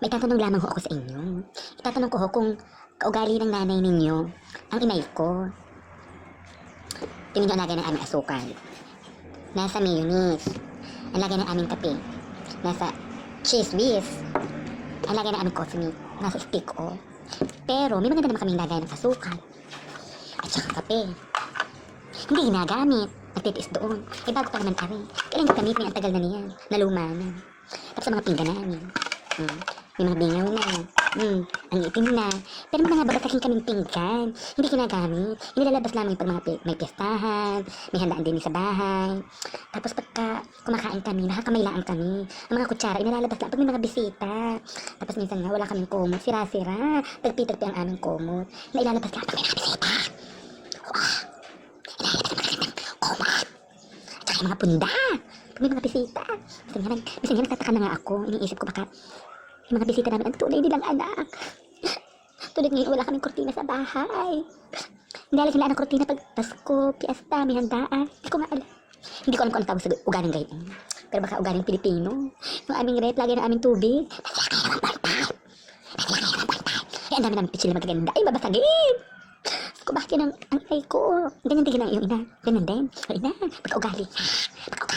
May tatanong lamang ho ako sa inyo. Itatanong ko ho kung kaugali ng nanay ninyo ang inay ko. Tingin nyo ang lagay ng aming asukal. Nasa mayonnaise. Ang lagay ng aming kape. Nasa cheese whiz. Ang lagay ng aming coffee milk. Nasa stick o. Pero may maganda naman kaming lagay ng asukal. At saka kape. Hindi ginagamit. Nagtitiis doon. Eh bago pa naman ari. Kailan gagamitin ang tagal na niyan. Naluma na. Tapos sa mga pinggan namin. Hmm. May mga bingaw na. Hmm. Ang itim na. Pero mga babataking kaming pinggan. Hindi ginagamit. Inilalabas lamang pag mga may piestahan. May handaan din sa bahay. Tapos pagka kumakain kami, nakakamailaan kami. Ang mga kutsara, inilalabas lang pag may mga bisita. Tapos minsan nga, wala kaming komot. Sira-sira. Tagpi-tagpi ang aming komot. Na ilalabas lang pag may mga bisita. Wow. Ilalabas ang mga komot. At saka yung mga punda. Pag may mga bisita. Minsan nga, minsan nga nagtataka na nga ako. Iniisip ko baka yung mga bisita namin ang tunay nilang anak. Tulad ngayon, wala kaming kortina sa bahay. Nilalagyan lang ng kortina pag Pasko, Piesta, may handaan. Hindi ko nga. Hindi ko alam kung ano tawag sa ugaling gayon. Pero baka ugaling Pilipino. Yung aming rep, lagyan ng aming tubig. Naglagay naman portal. Naglagay naman portal. Eh, ang dami namin pitsil na magaganda. Ay, babasagin! Ko, bakit yan ang, ang ay ko? Ganyan din lang yung ina. Ganyan din. Yung ina, pagka ugali. Pagka.